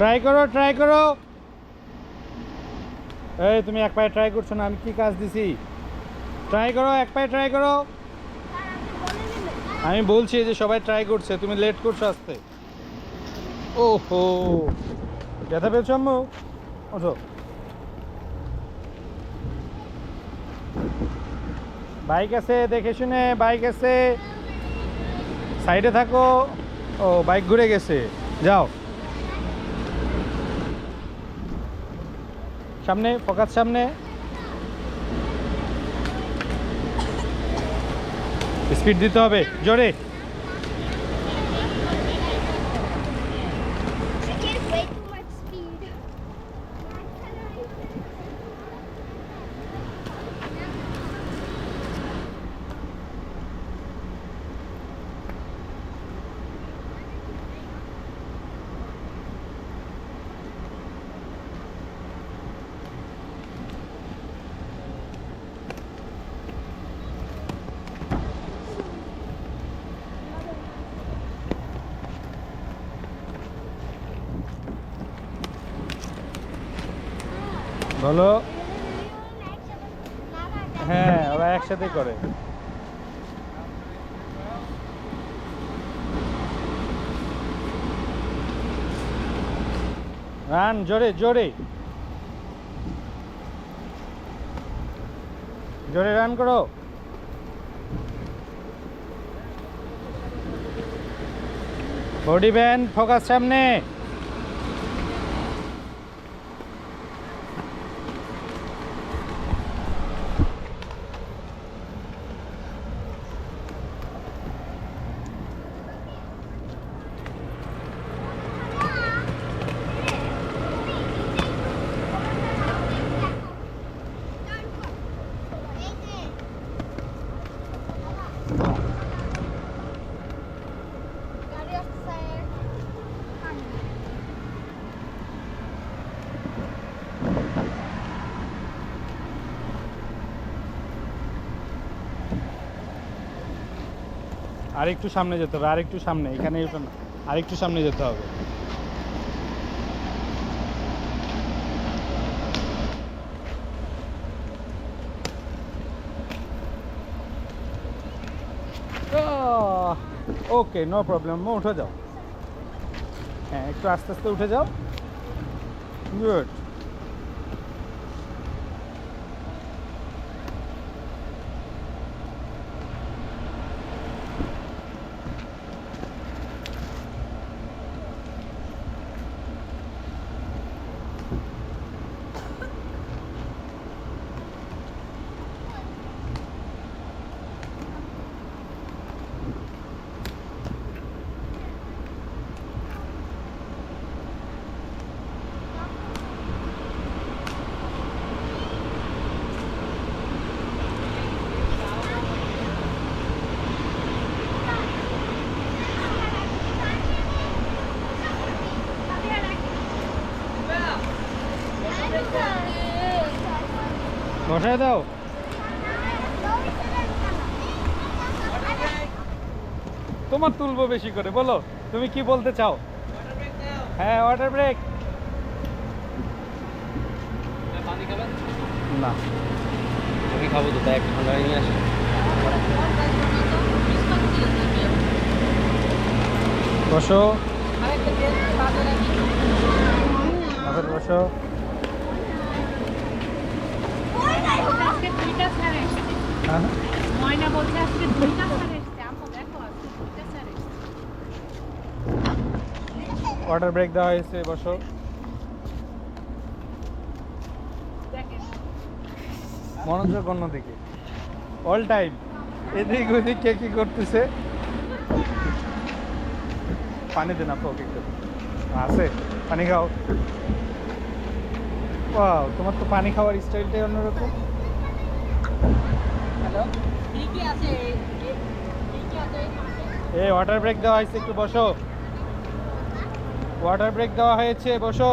Try করো try করো। এই, তুমি এক পায়ে ট্রাই করছ না, আমি কি কাজ দিছি? ট্রাই করো, এক পায়ে ট্রাই করো। আমি বলছি যে সবাই ট্রাই করছে, তুমি লেট করছ আসতে। ওহো, ব্যথা পেয়েছ আম্মু? ওঠো। বাইক আছে, দেখে শুনে বাইক আছে। সাইডে থাকো। ও বাইক ঘুরে গেছে। যাও। সামনে ফোকাস সামনে। স্পিড দিতে হবে জোরে। বলো। হ্যাঁ ওরা একসাথে করে। রান, জোরে জোরে। জোরে রান করো। বডি ব্যান্ড, ফোকাস সামনে। গাড়ি আসছে আর একটু সামনে যেতে হবে আর একটু সামনে, এখানে এটা না আর একটু সামনে যেতে হবে। ওকে নো প্রবলেম উঠে যাও। হ্যাঁ একটু আস্তে আস্তে উঠে যাও। গুড বসায় দাও। তোমার তুলবো বেশি করে বলো তুমি কি বলতে চাও? হ্যাঁ ওয়াটার ব্রেক না। আমি খাব তো তাই একটা ঠান্ডা নিয়ে আসি। বসো। বসো। ওয়াটার ব্রেক দেওয়া হয়েছে বসো। মনোযোগ অন্যদিকে। অল টাইম এদিক ওদিক কে কি করতেছে? পানি দেন আপু ওকে একটু। আছে পানি খাও। Wow, তোমার তো পানি খাওয়ার স্টাইলটাই অন্যরকম। হ্যালো আছে? এই ওয়াটার ব্রেক দেওয়া হয়েছে একটু বসো। ওয়াটার ব্রেক দেওয়া হয়েছে বসো।